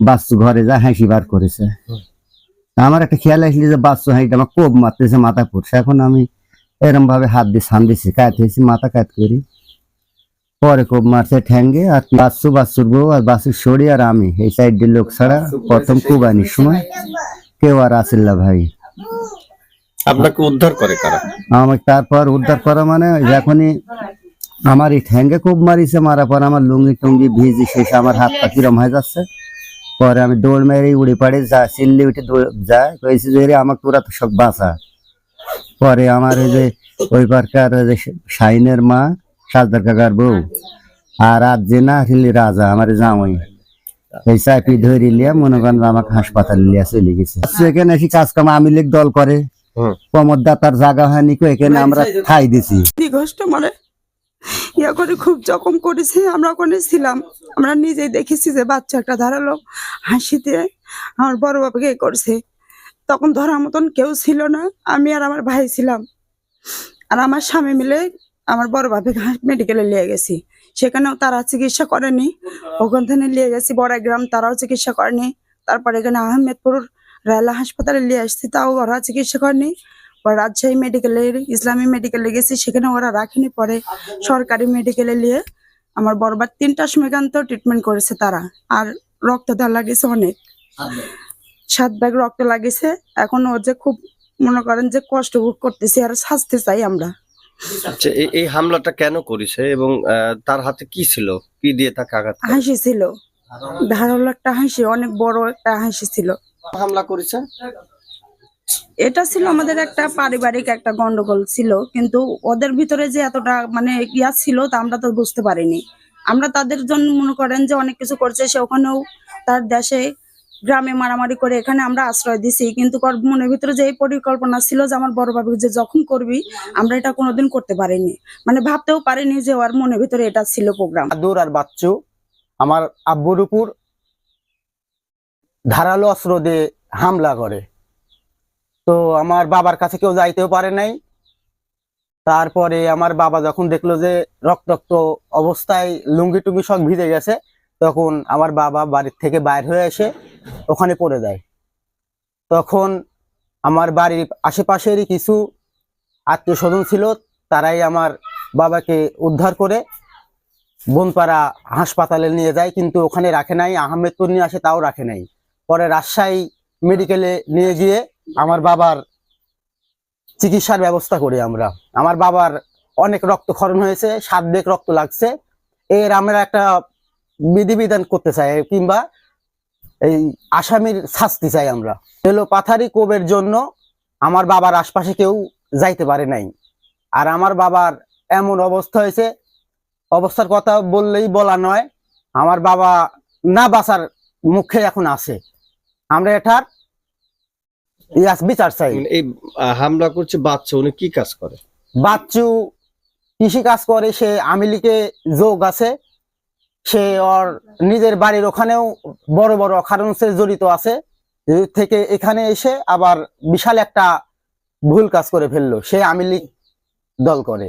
বাচ্চু ঘরে যা হাসি বার করেছে। আমার একটা খেয়াল আসলে যে বাচ্চু হাসিটা আমার কোপ মারতেছে মাথা পড়ছে। এখন আমি এরম ভাবে হাত দিয়ে সান দিছি কাট হয়েছি মাথা কাট করি। পরে কোপ মারছে ঠ্যাঙ্গে আর বাচ্চু বাচ্চুর বউ আর বাচ্চুর শরী আর আমি এই সাইডের লোক ছাড়া প্রথম কুবানির সময় কেউ আর আসিল না ভাই। আপনাকে উদ্ধার করে কারা? আমাকে তারপর উদ্ধার করা মানে যখনই আমার এই ঠ্যাঙ্গে কোপ মারিছে মারার পর আমার লুঙ্গি টুঙ্গি ভিজি শেষ আমার হাত পা কিরম হয়ে যাচ্ছে। পরে আমি দৌড় মেরে উড়ে পাড়ে যা চিল্লি উঠে দৌড়- যায় কয়েছি যে "রে, আমার তোরা তো সব বাঁচা। পরে আমার ওই যে ওই পারকার ওই যে শাইনের মা সাজদার কাকার বউ আর আজ যে না হিলি রাজা আমার জামাই। এই চাপি ধরে লিয়া মনে করেন আমাকে হাসপাতালে লিয়া চলে গেছে। এখানে এসে কাজ কাম আমি লীগ দল করে। হুম। প্রমোদ দাতার জায়গা হয়নি কো এখানে আমরা খাই দিছি। কষ্ট মানে ইয়া করে খুব জখম করেছে, আমরা ওখানে ছিলাম। আমরা নিজেই দেখেছি যে বাচ্চা একটা ধারালো হাসিতে আমার বড় বাবাকে করছে। তখন ধরার মতন কেউ ছিল না, আমি আর আমার ভাই ছিলাম। আর আমার স্বামী মিলে আমার বড় বাবাকে মেডিকেলে নিয়ে গেছি। সেখানেও তারা চিকিৎসা করেনি। ওখান থেকে নিয়ে গেছি বড়াগ্রাম তারাও চিকিৎসা করেনি। তারপরে এখানে আহমেদপুর রেলা হাসপাতালে নিয়ে আসছি, তাও ওরা চিকিৎসা করেনি। পরে রাজশাহী মেডিকেলে ইসলামী মেডিকেলে গেছি সেখানে ওরা রাখেনি পরে সরকারি মেডিকেলে নিয়ে আমার বরবার তিনটার সময় গান তো ট্রিটমেন্ট করেছে তারা। আর রক্ত দেওয়া লাগেছে অনেক। সাত ব্যাগ রক্ত লাগেছে। এখন ও যে খুব মনে করেন যে কষ্ট ভোগ করতেছে আর সাজতে চাই আমরা। আচ্ছা এই- হামলাটা কেন করেছে এবং তার হাতে কি ছিল? কি দিয়ে তাকে আঘাত হাসি ছিল। ধারালো একটা হাসি অনেক বড় একটা হাসি ছিল। হামলা করেছে? এটা ছিল আমাদের একটা পারিবারিক একটা গন্ডগোল ছিল, কিন্তু ওদের ভিতরে যে এতটা মানে ইয়া ছিল তা আমরা তো বুঝতে পারিনি। আমরা তাদের জন্য মনে করেন যে অনেক কিছু করছে, সে ওখানেও তার দেশে গ্রামে মারামারি করে এখানে আমরা আশ্রয় দিছি, কিন্তু মনের ভিতরে যে এই পরিকল্পনা ছিল যে আমার বড় বাবুকে যে যখন করবি, আমরা এটা কোনোদিন করতে পারিনি। মানে ভাবতেও পারিনি যে ওর মনের ভিতরে এটা ছিল প্রোগ্রাম আদুর আর বাচ্চু, আমার আব্বুর উপর ধারালো অস্ত্র দিয়ে হামলা করে। তো আমার বাবার কাছে কেউ যাইতেও পারে নাই। তারপরে আমার বাবা যখন দেখল যে রক্তাক্ত অবস্থায় লুঙ্গি টুঙ্গি সব ভিজে গেছে, তখন আমার বাবা বাড়ির থেকে বাইর হয়ে এসে ওখানে পড়ে যায়। তখন আমার বাড়ির আশেপাশেরই কিছু আত্মীয় স্বজন ছিল, তারাই আমার বাবাকে উদ্ধার করে বনপাড়া হাসপাতালে নিয়ে যায়, কিন্তু ওখানে রাখে নাই। আহমেদপুর নিয়ে আসে, তাও রাখে নাই। পরে রাজশাহী মেডিকেলে নিয়ে গিয়ে আমার বাবার চিকিৎসার ব্যবস্থা করি আমরা। আমার বাবার অনেক রক্ত রক্তক্ষরণ হয়েছে সাত বেগ রক্ত লাগছে। এর আমরা একটা বিধিবিধান করতে চাই, কিংবা এই আসামির শাস্তি চাই আমরা। এলো পাথারি কোবের জন্য আমার বাবার আশপাশে কেউ যাইতে পারে নাই। আর আমার বাবার এমন অবস্থা হয়েছে, অবস্থার কথা বললেই বলা নয়, আমার বাবা না বাঁচার মুখে এখন আছে। আমরা এটার ইয়াস বিচার চাই মানে এই হামলা করছে বাচ্চা উনি কি কাজ করে? বাচ্চু কৃষি কাজ করে সে আমিলিকে যোগ আছে। সে ওর নিজের বাড়ির ওখানেও বড় বড় অকারণসে জড়িত আছে। থেকে এখানে এসে আবার বিশাল একটা ভুল কাজ করে ফেলল। সে আমিলি দল করে।